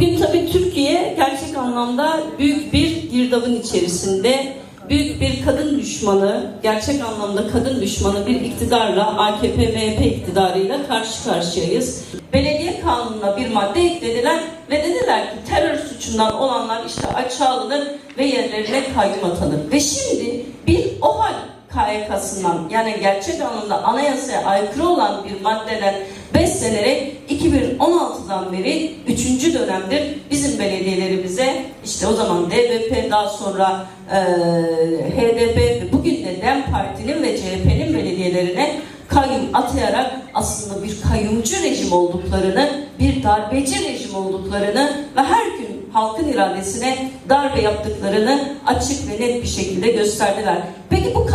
Bugün tabii Türkiye gerçek anlamda büyük bir girdabın içerisinde büyük bir kadın düşmanı, gerçek anlamda kadın düşmanı bir iktidarla, AKP, MHP iktidarıyla karşı karşıyayız. Belediye kanununa bir madde eklediler ve dediler ki terör suçundan olanlar işte açığa alınır ve yerlerine kayyum atanır. Ve şimdi bir OHAL KYK'sından yani gerçek anlamda anayasaya aykırı olan bir maddeden beslenerek 2016'dan beri 3. dönemdir bizim belediyelerimize işte o zaman DBP daha sonra e, HDP bugün de DEM Parti'nin ve CHP'nin belediyelerine kayyum atayarak aslında bir kayyumcu rejim olduklarını, bir darbeci rejim olduklarını ve her gün halkın iradesine darbe yaptıklarını açık ve net bir şekilde gösterdiler. Peki bu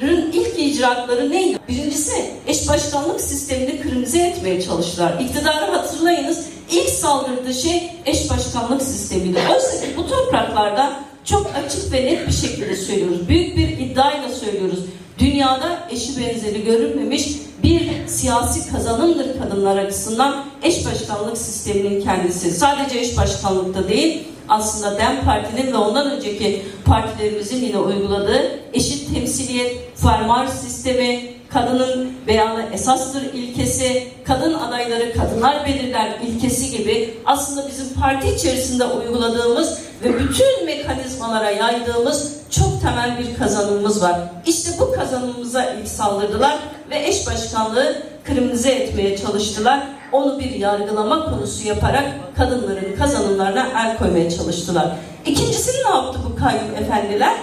kayyumların ilk icraatları neydi? Birincisi eş başkanlık sistemini kırmızı etmeye çalıştılar. İktidarı hatırlayınız ilk saldırdığı şey eş başkanlık sistemiydi. Oysa ki bu topraklarda çok açık ve net bir şekilde söylüyoruz. Büyük bir iddiayla söylüyoruz. Dünyada eşi benzeri görülmemiş bir siyasi kazanımdır kadınlar açısından eş başkanlık sisteminin kendisi. Sadece eş başkanlıkta değil, aslında DEM Parti'nin ve ondan önceki partilerimizin yine uyguladığı eşit temsiliyet, fermuar sistemi, kadının beyanı esastır ilkesi, kadın adayları kadınlar belirler ilkesi gibi aslında bizim parti içerisinde uyguladığımız ve bütün mekanizmalara yaydığımız çok temel bir kazanımımız var. İşte bu kazanımımıza ilk saldırdılar ve eş başkanlığı kriminalize etmeye çalıştılar. Onu bir yargılama konusu yaparak kadınların kazanımlarına el koymaya çalıştılar. İkincisini ne yaptı bu kayyum efendiler?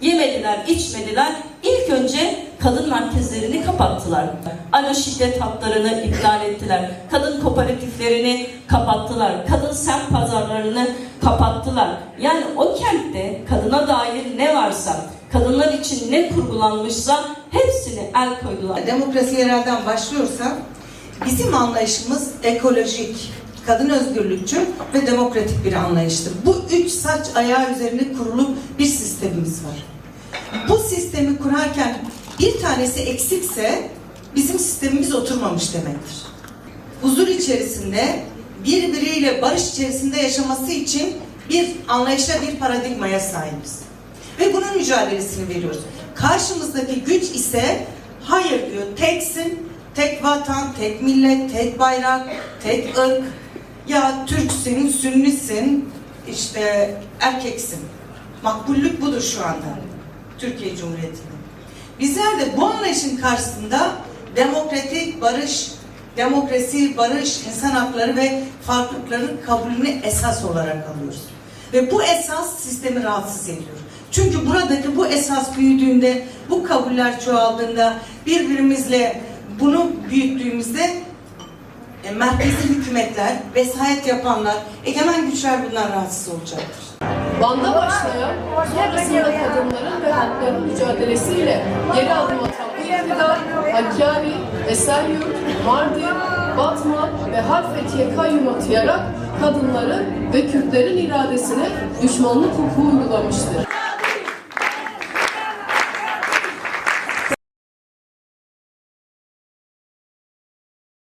Yemediler, içmediler. İlk önce kadın merkezlerini kapattılar. Alo şiddet hatlarını iptal ettiler. Kadın kooperatiflerini kapattılar. Kadın semt pazarlarını kapattılar. Yani o kentte kadına dair ne varsa, kadınlar için ne kurgulanmışsa hepsini el koydular. Demokrasi yerelden başlıyorsa bizim anlayışımız ekolojik, kadın özgürlükçü ve demokratik bir anlayıştır. Bu üç saç ayağı üzerine kurulu bir sistemimiz var. Bu sistemi kurarken bir tanesi eksikse bizim sistemimiz oturmamış demektir. Huzur içerisinde birbiriyle barış içerisinde yaşaması için bir anlayışa, bir paradigmaya sahibiz. Ve bunun mücadelesini veriyoruz. Karşımızdaki güç ise hayır diyor, teksin, tek vatan, tek millet, tek bayrak, tek ırk. Ya Türksün, Sünnisin, işte erkeksin. Makbullük budur şu anda Türkiye Cumhuriyeti'nde. Bizler de bu anlayışın karşısında demokratik barış, demokrasi, barış, insan hakları ve farklılıkların kabulünü esas olarak alıyoruz. Ve bu esas sistemi rahatsız ediyor. Çünkü buradaki bu esas büyüdüğünde, bu kabuller çoğaldığında, birbirimizle bunu büyüttüğümüzde e, merkezi hükümetler, vesayet yapanlar, egemen güçler bundan rahatsız olacaktır. Van'da başlayan, sonrasında kadınların ve halkların mücadelesiyle geri adım atan bu iktidar, Hakkari, Esenyurt, Mardin, Batman ve Harfetiye kayyum atayarak kadınların ve Kürtlerin iradesine düşmanlık hukuku uygulamıştır.